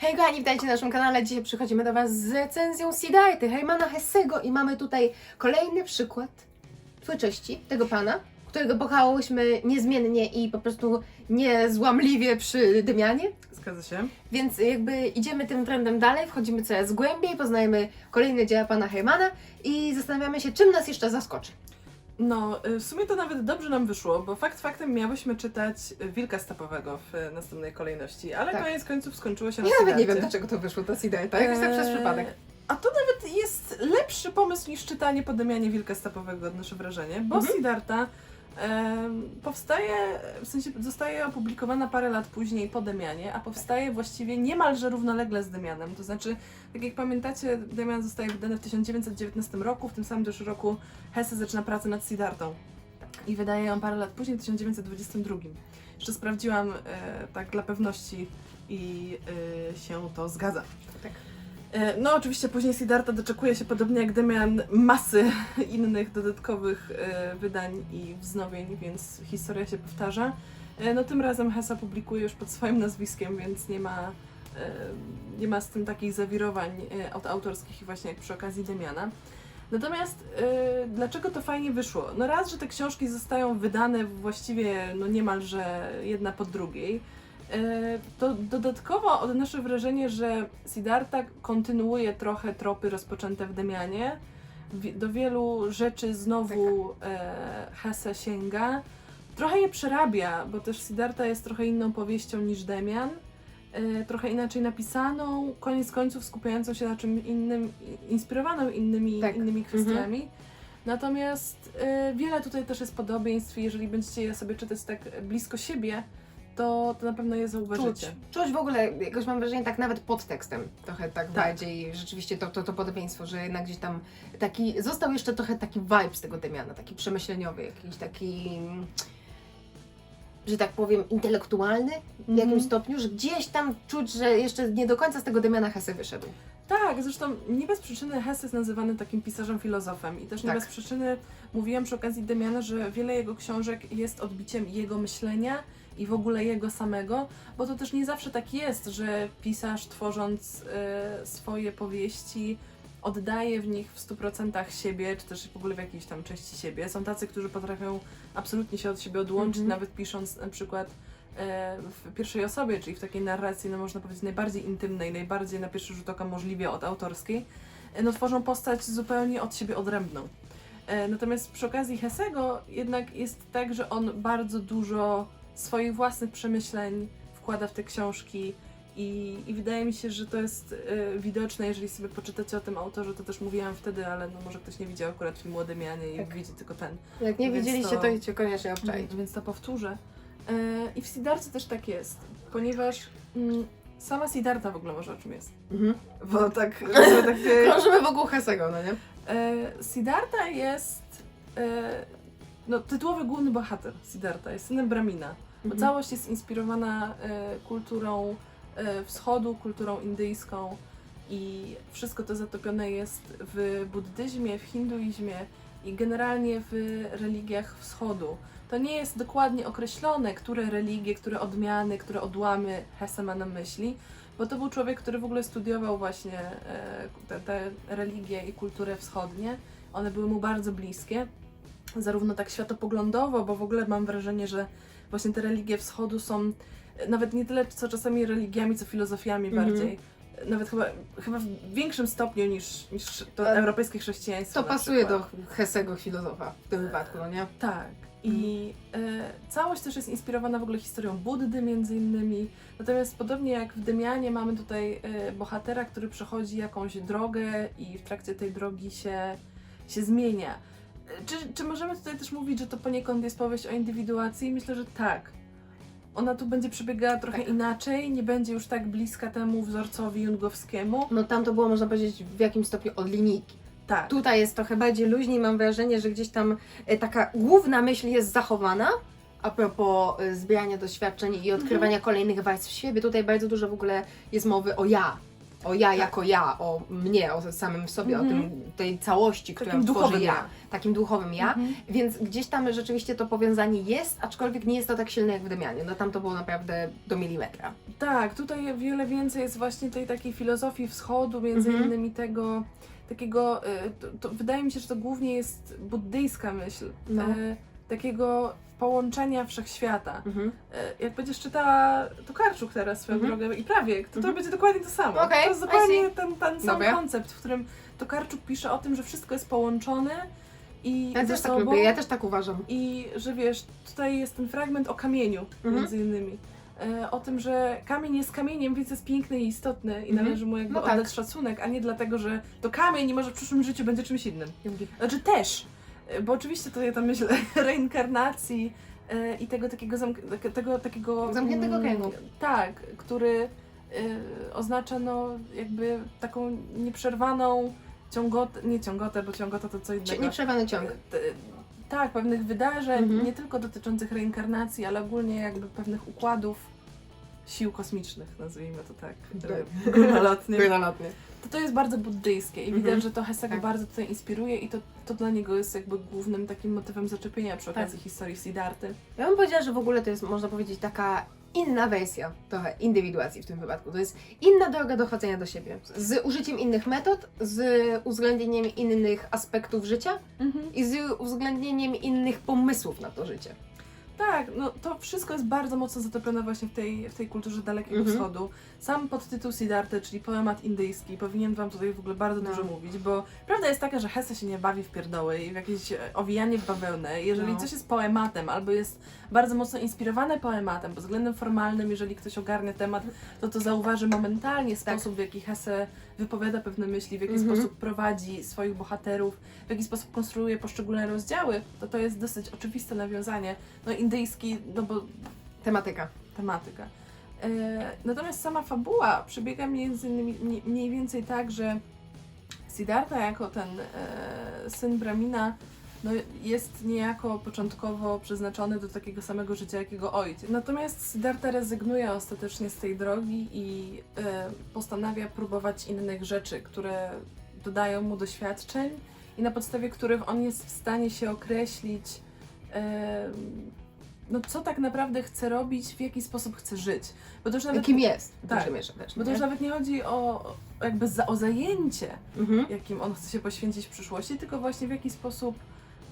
Hej kochani, witajcie na naszym kanale. Dzisiaj przychodzimy do Was z recenzją Siddharty, Hermana Hessego i mamy tutaj kolejny przykład twórczości tego pana, którego kochałyśmy niezmiennie i po prostu niezłamliwie przy Dymianie. Zgadza się. Więc jakby idziemy tym trendem dalej, wchodzimy coraz głębiej, poznajemy kolejne dzieła pana Hermana i zastanawiamy się, czym nas jeszcze zaskoczy. No, y, w sumie to nawet dobrze nam wyszło, bo fakt faktem miałyśmy czytać Wilka Stepowego w następnej kolejności, ale Tak. koniec końców skończyło się na Ja nawet nie wiem, dlaczego to wyszło, ta Siddharta, jakoś tak przez Eee, przypadek. A to nawet jest lepszy pomysł niż czytanie Podemianie Wilka Stepowego, odnoszę wrażenie, bo Mhm. Siddharta em, powstaje, w sensie zostaje opublikowana parę lat później po Demianie, a powstaje właściwie niemalże równolegle z Demianem. To znaczy, tak jak pamiętacie, Demian zostaje wydany w 1919 roku, w tym samym też roku Hesse zaczyna pracę nad Siddhartą i wydaje ją parę lat później, w 1922. Jeszcze sprawdziłam e, tak dla pewności i e, się to zgadza. E, No, oczywiście później Siddharta doczekuje się, podobnie jak Demian, masy innych dodatkowych e, wydań i wznowień, więc historia się powtarza. E, No, tym razem Hessa publikuje już pod swoim nazwiskiem, więc nie ma, nie ma z tym takich zawirowań od autorskich, właśnie jak przy okazji Demiana. Natomiast dlaczego to fajnie wyszło? No raz, że te książki zostają wydane właściwie no niemalże jedna po drugiej. E, To dodatkowo odnoszę wrażenie, że Siddhartha kontynuuje trochę tropy rozpoczęte w Demianie. Do wielu rzeczy znowu e, Hesse sięga. Trochę je przerabia, bo też Siddhartha jest trochę inną powieścią niż Demian. E, trochę inaczej napisaną, koniec końców skupiającą się na czym innym, inspirowaną innymi, Tak. innymi kwestiami. Natomiast e, wiele tutaj też jest podobieństw jeżeli będziecie je sobie czytać tak blisko siebie, to, to na pewno je Czuć, zauważycie. czuć w ogóle, jakoś mam wrażenie, tak nawet pod tekstem trochę tak, Tak. bardziej rzeczywiście to, to, to podobieństwo, że jednak gdzieś tam taki, został jeszcze trochę taki vibe z tego Demiana, taki przemyśleniowy, jakiś taki, że tak powiem, intelektualny w jakimś Mhm. stopniu, że gdzieś tam czuć, że jeszcze nie do końca z tego Demiana Hesse wyszedł. Tak, zresztą nie bez przyczyny Hess jest nazywany takim pisarzem filozofem i też nie Tak. bez przyczyny mówiłam przy okazji Demiana, że wiele jego książek jest odbiciem jego myślenia i w ogóle jego samego, bo to też nie zawsze tak jest, że pisarz tworząc e, swoje powieści oddaje w nich w 100% siebie, czy też w ogóle w jakiejś tam części siebie. Są tacy, którzy potrafią absolutnie się od siebie odłączyć, Mhm. nawet pisząc na przykład e, w pierwszej osobie, czyli w takiej narracji, no można powiedzieć, najbardziej intymnej, najbardziej na pierwszy rzut oka możliwie od autorskiej, e, no tworzą postać zupełnie od siebie odrębną. E, Natomiast przy okazji Hessego jednak jest tak, że on bardzo dużo swoich własnych przemyśleń wkłada w te książki i, i wydaje mi się, że to jest e, widoczne, jeżeli sobie poczytacie o tym autorze, to też mówiłam wtedy, ale no może ktoś nie widział akurat filmu o Demianie i Tak. widzi tylko ten. Jak nie Więc widzieliście, to- to idźcie koniecznie obczaić. Więc to powtórzę. E, I w Siddharcie też tak jest, ponieważ mm, sama Siddharta w ogóle może o czym jest. Mhm. Bo tak, żeby tak e, Krążymy wokół Hessego, no nie? e, Siddharta jest e, no, tytułowy główny bohater Siddharta, jest synem Brahmina. Bo Mhm. całość jest inspirowana e, kulturą wschodu, kulturą indyjską i wszystko to zatopione jest w buddyzmie, w hinduizmie i generalnie w religiach wschodu. To nie jest dokładnie określone, które religie, które odmiany, które odłamy Hesse ma na myśli, bo to był człowiek, który w ogóle studiował właśnie e, te, te religie i kulturę wschodnie. One były mu bardzo bliskie, zarówno tak światopoglądowo, bo w ogóle mam wrażenie, że właśnie te religie wschodu są e, nawet nie tyle co czasami religiami, co filozofiami Mhm. bardziej. Nawet chyba, chyba w większym stopniu niż, niż to Ale europejskie chrześcijaństwo. To pasuje przykład. do Hessego filozofa w tym wypadku, no nie? Tak. I e, całość też jest inspirowana w ogóle historią Buddy między innymi. Natomiast podobnie jak w Demianie mamy tutaj e, bohatera, który przechodzi jakąś drogę i w trakcie tej drogi się, się zmienia. E, Czy, czy możemy tutaj też mówić, że to poniekąd jest powieść o indywiduacji? Myślę, że tak. Ona tu będzie przebiegała trochę Tak. inaczej, nie będzie już tak bliska temu wzorcowi jungowskiemu. No tam to było, można powiedzieć, w jakimś stopniu od linijki. Tak. Tutaj jest trochę bardziej luźniej, mam wrażenie, że gdzieś tam e, taka główna myśl jest zachowana, a propos e, zbierania doświadczeń i odkrywania kolejnych warstw siebie. Tutaj bardzo dużo w ogóle jest mowy o ja. O ja jako ja, o mnie, o samym sobie, Mhm. o tym, tej całości, którą Takim tworzy duchowym ja, ja. takim duchowym ja, Mhm. więc gdzieś tam rzeczywiście to powiązanie jest, aczkolwiek nie jest to tak silne jak w Demianie, no tam to było naprawdę do milimetra. Tak, tutaj wiele więcej jest właśnie tej takiej filozofii wschodu, między Mhm. innymi tego takiego, y, to, to wydaje mi się, że to głównie jest buddyjska myśl, No. y, takiego połączenia wszechświata. Mhm. Y, Jak będziesz czytała Tokarczuk teraz swoją Mhm. drogę i prawie, to to Mhm. będzie dokładnie to samo. Okej, to jest I dokładnie see. ten, ten sam Dobra. koncept, w którym Tokarczuk pisze o tym, że wszystko jest połączone i Ja ze też tak sobą, lubię, ja też tak uważam. i że wiesz, tutaj jest ten fragment o kamieniu, Mhm. między innymi. E, o tym, że kamień jest kamieniem, więc jest piękny i istotny i Mhm. należy mu jakby No tak. oddać szacunek, a nie dlatego, że to kamień i może w przyszłym życiu będzie czymś innym. Znaczy też, e, bo oczywiście to ja tam myślę reinkarnacji e, i tego takiego, zamk- tak- tego takiego Zamkniętego mm, kręgu. Tak, który e, oznacza no jakby taką nieprzerwaną ciągotę, nie ciągotę, bo ciągota to co innego. Nieprzerwany ciąg. T- Tak, pewnych wydarzeń, Mhm. nie tylko dotyczących reinkarnacji, ale ogólnie jakby pewnych układów sił kosmicznych, nazwijmy to tak górnolotnie. Górnolotnie. To to jest bardzo buddyjskie i Mhm. widać, że to Hesego Tak. bardzo tutaj inspiruje i to, to dla niego jest jakby głównym takim motywem zaczepienia przy Tak. okazji historii Siddharty. Ja bym powiedziała, że w ogóle to jest, można powiedzieć, taka inna wersja trochę indywiduacji w tym wypadku. To jest inna droga dochodzenia do siebie. Z użyciem innych metod, z uwzględnieniem innych aspektów życia i z uwzględnieniem innych pomysłów na to życie. Tak, no to wszystko jest bardzo mocno zatopione właśnie w tej, w tej kulturze Dalekiego Mhm. Wschodu. Sam podtytuł Siddharty, czyli poemat indyjski, powinien Wam tutaj w ogóle bardzo No. dużo mówić, bo prawda jest taka, że Hesse się nie bawi w pierdoły i w jakieś e, owijanie w bawełnę. Jeżeli No. coś jest poematem albo jest bardzo mocno inspirowane poematem pod względem formalnym, jeżeli ktoś ogarnia temat, to to zauważy momentalnie sposób, w jaki Hesse wypowiada pewne myśli, w jaki. Mhm. sposób prowadzi swoich bohaterów, w jaki sposób konstruuje poszczególne rozdziały, to to jest dosyć oczywiste nawiązanie. No indyjski, no bo Tematyka. tematyka. E, natomiast sama fabuła przebiega między innymi, mniej, więcej tak, że Siddhartha jako ten e, syn Brahmina no, jest niejako początkowo przeznaczony do takiego samego życia jak jego ojciec. Natomiast Siddhartha rezygnuje ostatecznie z tej drogi i e, postanawia próbować innych rzeczy, które dodają mu doświadczeń i na podstawie których on jest w stanie się określić e, no co tak naprawdę chce robić, w jaki sposób chce żyć. Bo to już nawet, Kim jest? Tak. Dużo miesza też. bo to już nawet nie chodzi o o jakby za, o zajęcie, Mhm. jakim on chce się poświęcić w przyszłości, tylko właśnie w jaki sposób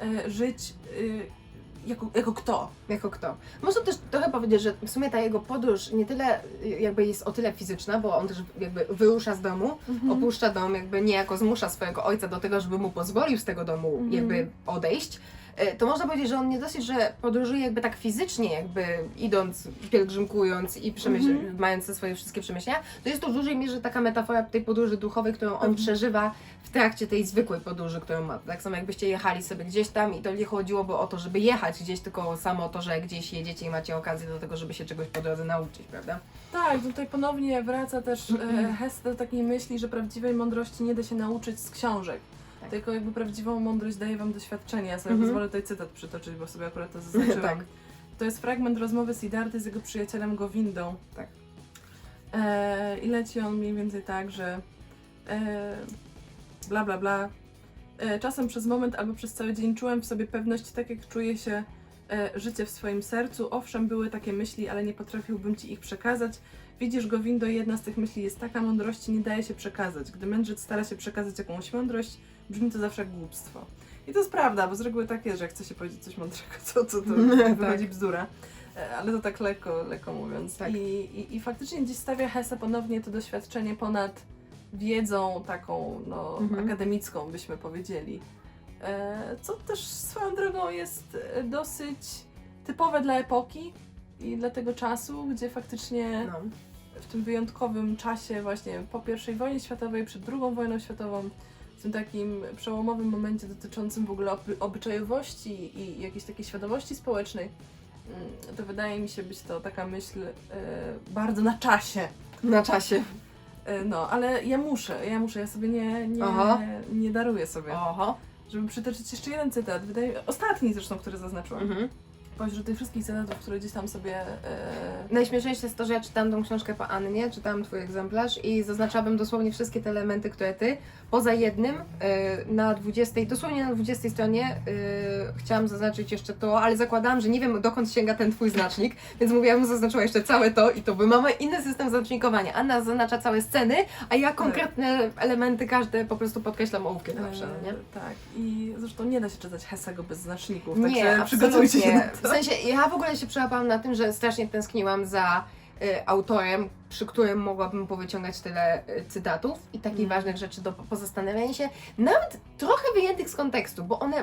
e, żyć e, jako, jako kto. Jako kto? Można też trochę powiedzieć, że w sumie ta jego podróż nie tyle jakby jest o tyle fizyczna, bo on też jakby wyrusza z domu, opuszcza dom, jakby niejako zmusza swojego ojca do tego, żeby mu pozwolił z tego domu Mhm. jakby odejść. E, To można powiedzieć, że on nie dosyć, że podróżuje jakby tak fizycznie, jakby idąc, pielgrzymkując i przemyśl- Mhm. mając te swoje wszystkie przemyślenia, to jest to w dużej mierze taka metafora tej podróży duchowej, którą on Mhm. przeżywa w trakcie tej zwykłej podróży, którą ma. Tak samo jakbyście jechali sobie gdzieś tam i to nie chodziłoby o to, żeby jechać gdzieś, tylko samo to, że gdzieś jedziecie i macie okazję do tego, żeby się czegoś po drodze nauczyć, prawda? Tak, tutaj ponownie wraca też Mhm. e, Hess do takiej myśli, że prawdziwej mądrości nie da się nauczyć z książek. Tylko jakby prawdziwą mądrość daje wam doświadczenie. Ja sobie Mhm. pozwolę tutaj cytat przytoczyć, bo sobie akurat to zaznaczyłam. Tak. To jest fragment rozmowy Siddharty z jego przyjacielem Govindą. Tak. E, I leci on mniej więcej tak, że e, bla bla bla. E, czasem przez moment albo przez cały dzień czułem w sobie pewność, tak jak czuje się e, życie w swoim sercu. Owszem, były takie myśli, ale nie potrafiłbym ci ich przekazać. Widzisz, Gowindo, jedna z tych myśli jest taka, mądrości nie daje się przekazać. Gdy mędrzec stara się przekazać jakąś mądrość, brzmi to zawsze jak głupstwo. I to jest prawda, bo z reguły tak jest, że jak chce się powiedzieć coś mądrego, to, to, to Tak. wychodzi bzdura. E, Ale to tak lekko, lekko mówiąc. Tak. I, i, I faktycznie gdzieś stawia Hesse ponownie to doświadczenie ponad wiedzą taką no, Mhm. akademicką, byśmy powiedzieli. E, co też swoją drogą jest e, dosyć typowe dla epoki i dla tego czasu, gdzie faktycznie No. w tym wyjątkowym czasie właśnie po I wojnie światowej, przed II wojną światową, w tym takim przełomowym momencie dotyczącym w ogóle oby- obyczajowości i jakiejś takiej świadomości społecznej, mm, to wydaje mi się być to taka myśl e, bardzo na czasie. Na czasie. E, no, ale ja muszę, ja muszę, ja sobie nie, nie, Aha. nie daruję sobie. Oho. Żeby przytoczyć jeszcze jeden cytat, wydaje ostatni zresztą, który zaznaczyłam Mhm. Pośród tych wszystkich cytatów, które gdzieś tam sobie e, Najśmieszniejsze jest to, że ja czytałam tą książkę po Annie, czytałam twój egzemplarz i zaznaczałabym dosłownie wszystkie te elementy, które ty, poza jednym, y, na 20, dosłownie na 20 stronie y, chciałam zaznaczyć jeszcze to, ale zakładałam, że nie wiem dokąd sięga ten twój znacznik, więc mówiłam, zaznaczyła jeszcze całe to i to, bo mamy inny system znacznikowania. Anna zaznacza całe sceny, a ja konkretne elementy każde po prostu podkreślam ołówkiem zawsze, no nie? Tak, i zresztą nie da się czytać Hesego bez znaczników, Nie, także przygotujcie się na absolutnie. to. W sensie, ja w ogóle się przełapałam na tym, że strasznie tęskniłam za y, autorem, przy którym mogłabym powyciągać tyle y, cytatów i takich Mm. ważnych rzeczy do pozastanawiania się, nawet trochę wyjętych z kontekstu, bo one,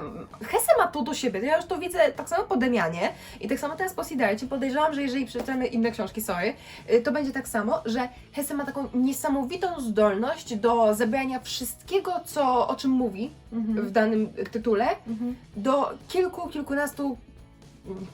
Hesse ma to do siebie, ja już to widzę tak samo po Demianie i tak samo teraz po Sidarcie, podejrzewam, że jeżeli przeczytamy inne książki, sorry, y, to będzie tak samo, że Hesse ma taką niesamowitą zdolność do zebrania wszystkiego, co, o czym mówi w Mhm. danym tytule, Mhm. do kilku, kilkunastu,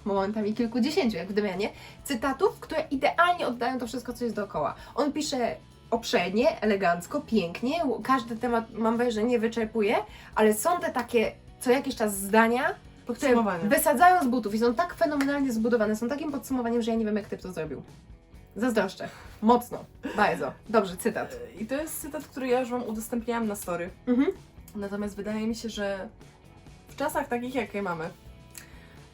momentami kilkudziesięciu, jak w Demianie, cytatów, które idealnie oddają to wszystko, co jest dookoła. On pisze obszernie, elegancko, pięknie, każdy temat, mam wrażenie, wyczerpuje, ale są te takie co jakiś czas zdania, które wysadzają z butów i są tak fenomenalnie zbudowane, są takim podsumowaniem, że ja nie wiem, jak ty to zrobił. Zazdroszczę. Mocno. Bardzo. Dobrze, cytat. I to jest cytat, który ja już Wam udostępniałam na story. Mhm. Natomiast wydaje mi się, że w czasach takich, jakie mamy,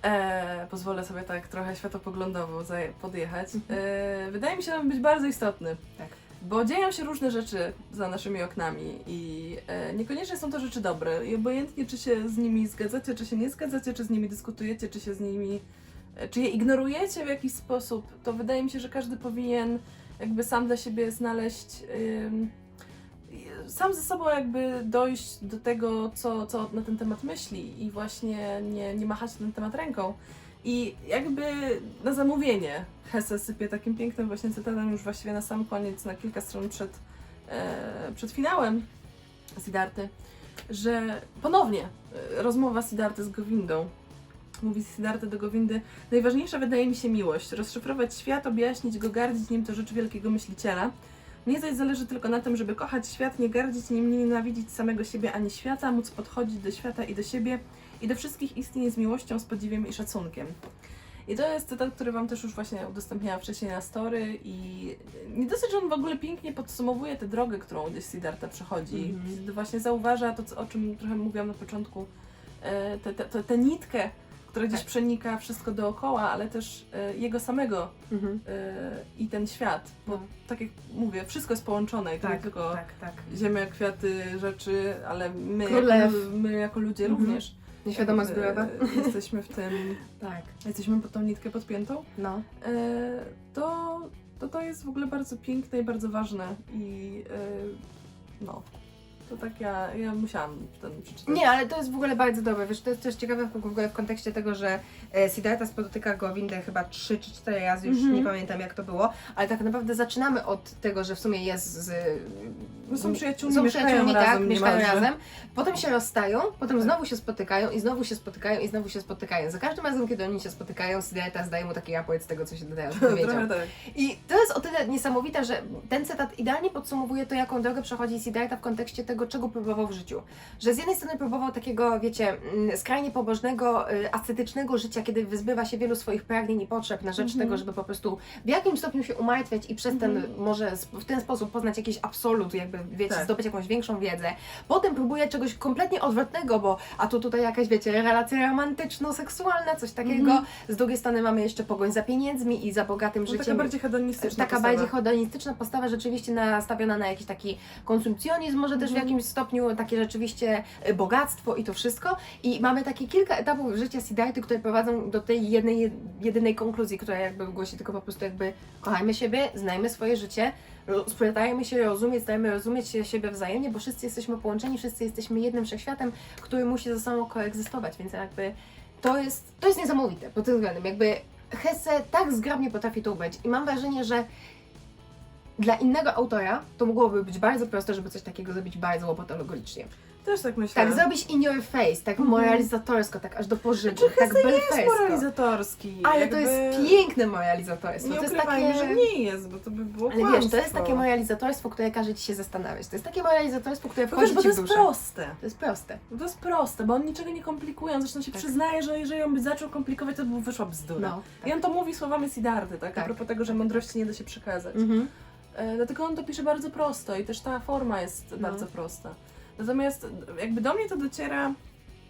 e, pozwolę sobie tak trochę światopoglądowo podjechać, e, wydaje mi się nam być bardzo istotny. Tak. Bo dzieją się różne rzeczy za naszymi oknami i e, niekoniecznie są to rzeczy dobre. I obojętnie, czy się z nimi zgadzacie, czy się nie zgadzacie, czy z nimi dyskutujecie, czy się z nimi. e, czy je ignorujecie w jakiś sposób, to wydaje mi się, że każdy powinien jakby sam dla siebie znaleźć. Sam ze sobą jakby dojść do tego, co, co na ten temat myśli i właśnie nie, nie machać na ten temat ręką. I jakby na zamówienie Hesse sypie takim pięknym właśnie cytatem już właściwie na sam koniec, na kilka stron przed, e, przed finałem Sidarty, że ponownie e, rozmowa Sidarty z Gowindą. Mówi Siddhartha do Gowindy, najważniejsza wydaje mi się miłość. Rozszyfrować świat, objaśnić go, gardzić nim to rzecz wielkiego myśliciela. Mnie zaś zależy tylko na tym, żeby kochać świat, nie gardzić nim, nie nienawidzić samego siebie ani świata, móc podchodzić do świata i do siebie i do wszystkich istnień z miłością, z podziwiem i szacunkiem. I to jest cytat, który Wam też już właśnie udostępniałam wcześniej na story i nie dosyć, że on w ogóle pięknie podsumowuje tę drogę, którą gdzieś Siddhartha przechodzi. Mhm. Właśnie zauważa to, o czym trochę mówiłam na początku, e, tę nitkę, która gdzieś Tak. przenika wszystko dookoła, ale też e, jego samego Mhm. e, i ten świat. Bo No. tak jak mówię, wszystko jest połączone i to nie tylko tak, tak. ziemia, kwiaty, rzeczy, ale my, jako, my jako ludzie Mhm. również. Nieświadoma e, Jesteśmy w tym, Tak. jesteśmy pod tą nitkę podpiętą. No. To, to to jest w ogóle bardzo piękne i bardzo ważne i no. To tak ja, ja musiałam ten przeczytać. Nie, ale to jest w ogóle bardzo dobre. Wiesz, to jest też ciekawe w ogóle w kontekście tego, że e, Siddhartha spotyka Gowindę chyba 3 czy 4 razy, już Mhm. nie pamiętam jak to było, ale tak naprawdę zaczynamy od tego, że w sumie jest z... No są przyjaciółmi, są mieszkają przyjaciółmi, tak, razem mieszkają niemalże. razem. Potem się rozstają, potem znowu się spotykają i znowu się spotykają i znowu się spotykają. Za każdym razem, kiedy oni się spotykają, Siddhartha zdaje mu taki raport z tego, co się dowiedział. Trochę tak. I to jest o tyle niesamowite, że ten cytat idealnie podsumowuje to, jaką drogę przechodzi Siddhartha w kontekście tego, czego próbował w życiu. Że z jednej strony próbował takiego, wiecie, mm, skrajnie pobożnego, y, ascetycznego życia, kiedy wyzbywa się wielu swoich pragnień i potrzeb na rzecz Mhm. tego, żeby po prostu w jakimś stopniu się umartwiać i przez ten, Mhm. może w ten sposób poznać jakiś absolut, jakby, wiecie, Tak. zdobyć jakąś większą wiedzę. Potem próbuje czegoś kompletnie odwrotnego, bo a tu tutaj jakaś, wiecie, relacja romantyczno-seksualna, coś takiego. Mhm. Z drugiej strony mamy jeszcze pogoń za pieniędzmi i za bogatym No, życiem. taka bardziej hedonistyczna Taka postawa. bardziej hedonistyczna postawa, rzeczywiście nastawiona na jakiś taki konsumpcjonizm, może też w Mhm. jakimś stopniu takie rzeczywiście y, bogactwo i to wszystko. I mamy takie kilka etapów życia Siddharty, które prowadzą do tej jednej, jedynej konkluzji, która jakby głosi tylko po prostu jakby kochajmy siebie, znajmy swoje życie, sprytajmy się rozumieć, starajmy rozumieć się siebie wzajemnie, bo wszyscy jesteśmy połączeni, wszyscy jesteśmy jednym wszechświatem, który musi ze sobą koegzystować, więc jakby to jest, to jest niesamowite pod tym względem, jakby Hesse tak zgrabnie potrafi to ubrać i mam wrażenie, że dla innego autora to mogłoby być bardzo proste, żeby coś takiego zrobić bardzo łopatologicznie. Też tak myślę. Tak, zrobić in your face, tak Mhm. moralizatorsko, tak aż do pożyczy, Znaczy, tak Hesse jest belfesko. moralizatorski. Ale jakby... to jest piękne moralizatorstwo. Nie to jest takie... że nie jest, bo to by było Ale wiesz, to jest kłamstwo. takie moralizatorstwo, które każe ci się zastanawiać. To jest takie moralizatorstwo, które Bo wchodzi wiesz, bo to jest proste. To jest proste. To jest proste, bo on niczego nie komplikują. Zresztą się Tak. przyznaje, że jeżeli on by zaczął komplikować, to by wyszła bzdura. No. I on to mówi słowami Siddharty, tak? Tak. A propos tego, że mądrości nie da się przekazać. Mhm. E, dlatego on to pisze bardzo prosto i też ta forma jest No. bardzo prosta. Natomiast jakby do mnie to dociera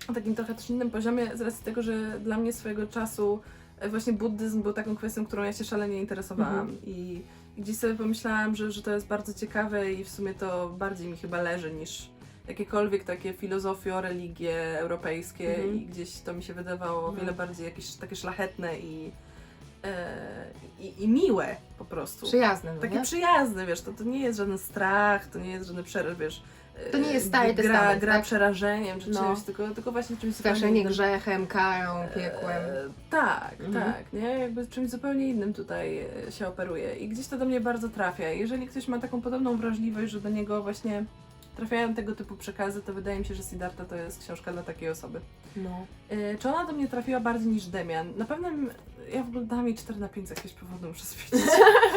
na takim trochę też innym poziomie z racji tego, że dla mnie swojego czasu e, właśnie buddyzm był taką kwestią, którą ja się szalenie interesowałam Mhm. i, gdzieś sobie pomyślałam, że, że to jest bardzo ciekawe i w sumie to bardziej mi chyba leży niż jakiekolwiek takie filozofie, religie europejskie Mhm. i gdzieś to mi się wydawało o No. wiele bardziej jakieś takie szlachetne i, e, i, i miłe po prostu. Przyjazne, no Takie nie? przyjazne, wiesz, to, to nie jest żaden strach, to nie jest żaden przeraż, wiesz. To nie jest e, Stary gra, Testament, gra tak? przerażeniem czy No. czymś, tylko, tylko właśnie czymś zupełnie Straszenie innym. grzechem, karą, piekłem. E, tak, Mhm. tak, nie? Jakby czymś zupełnie innym tutaj e, się operuje i gdzieś to do mnie bardzo trafia. Jeżeli ktoś ma taką podobną wrażliwość, że do niego właśnie trafiają tego typu przekazy, to wydaje mi się, że Siddhartha to jest książka dla takiej osoby. No. E, Czy ona do mnie trafiła bardziej niż Demian? Na pewnym, ja w ogóle dałam jej 4 na 5 z jakiegoś powodu, muszę stwierdzić.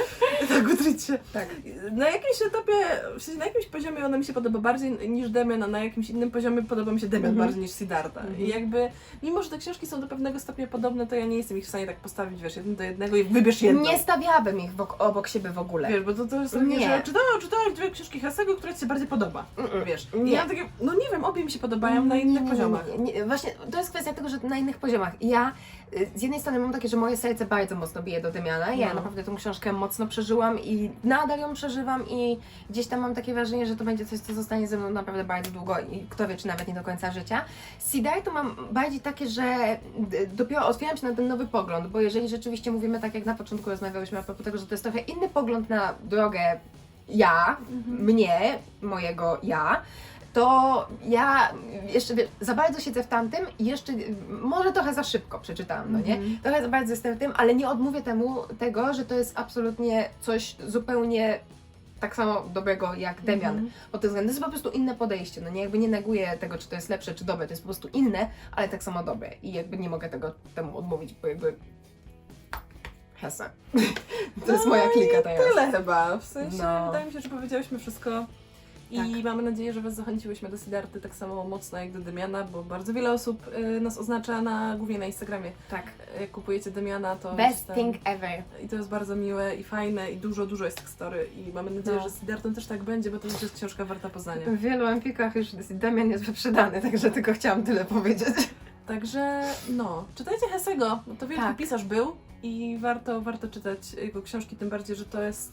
tak utryć się. Tak. Na jakimś etapie, w sensie na jakimś poziomie ona mi się podoba bardziej niż Demian, a na jakimś innym poziomie podoba mi się Demian Mhm. bardziej niż Siddhartha. Mhm. I jakby, mimo że te książki są do pewnego stopnia podobne, to ja nie jestem ich w stanie tak postawić, wiesz, jeden do jednego i wybierz jedną. Nie stawiałabym ich obok siebie w ogóle. Wiesz, bo to, to jest takie, że czytałam, czytałam dwie książki Hessego, która ci się bardziej podoba. Mm-mm. Wiesz, Nie. I ja mam takie, no nie wiem, obie mi się podobają na innych Nie, nie, poziomach. Nie, nie, Właśnie to jest kwestia tego, że na innych poziomach. Ja y, z jednej strony mam takie, że moje serce bardzo mocno bije do Demiana. Ja No. naprawdę tą książkę mocno przeżyłam i nadal ją przeżywam i gdzieś tam mam takie wrażenie, że to będzie coś, co zostanie ze mną naprawdę bardzo długo i kto wie, czy nawet nie do końca życia. Z Siddhartha mam bardziej takie, że d- dopiero otwieram się na ten nowy pogląd, bo jeżeli rzeczywiście mówimy tak jak na początku rozmawiałyśmy a propos tego, że to jest trochę inny pogląd na drogę ja, Mhm. mnie, mojego ja, to ja jeszcze wiesz, za bardzo siedzę w tamtym i jeszcze może trochę za szybko przeczytałam, no nie? Mhm. Trochę za bardzo jestem w tym, ale nie odmówię temu tego, że to jest absolutnie coś zupełnie tak samo dobrego jak Demian. Mhm. Pod tym względem to jest po prostu inne podejście, no nie? Jakby nie neguję tego, czy to jest lepsze, czy dobre, to jest po prostu inne, ale tak samo dobre i jakby nie mogę tego temu odmówić, bo jakby Hesa. To jest No moja klika i teraz. Tyle chyba. W sensie No. wydaje mi się, że powiedziałyśmy wszystko. I Tak. mamy nadzieję, że Was zachęciłyśmy do Siddharty tak samo mocno jak do Demiana, bo bardzo wiele osób y, nas oznacza na, głównie na Instagramie. Tak. Jak kupujecie Demiana, to Best jest tam- thing ever. I to jest bardzo miłe i fajne i dużo, dużo jest tych story i mamy nadzieję, No. że z Siddhartą też tak będzie, bo to już jest książka warta poznania. W wielu empikach już Damian jest wyprzedany, także tylko chciałam tyle powiedzieć. Także no, czytajcie Hessego, bo to wielki Tak. pisarz był i warto, warto czytać jego książki, tym bardziej, że to jest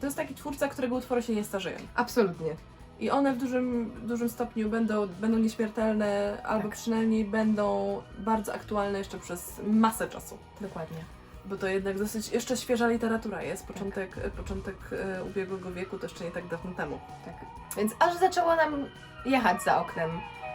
to jest taki twórca, którego utwory się nie starzeją. Absolutnie. I one w dużym, dużym stopniu będą, będą nieśmiertelne, albo Tak. przynajmniej będą bardzo aktualne jeszcze przez masę czasu. Dokładnie. Bo to jednak dosyć jeszcze świeża literatura jest, początek, początek e, ubiegłego wieku, to jeszcze nie tak dawno temu. Tak. Więc aż zaczęło nam jechać za oknem.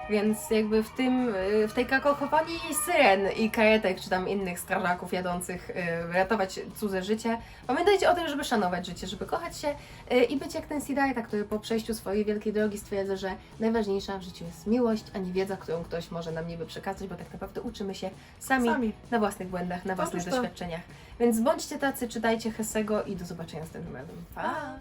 Więc jakby w tym, y, w tej kakofonii syren i karetek, czy tam innych strażaków jadących y, ratować cudze życie, pamiętajcie o tym, żeby szanować życie, żeby kochać się y, i być jak ten Siddhartha, który po przejściu swojej wielkiej drogi stwierdza, że najważniejsza w życiu jest miłość, a nie wiedza, którą ktoś może nam niby przekazać, bo tak naprawdę uczymy się sami, Sami. na własnych błędach, na własnych Otóż doświadczeniach. Więc bądźcie tacy, czytajcie Hessego i do zobaczenia następnym razem. Pa!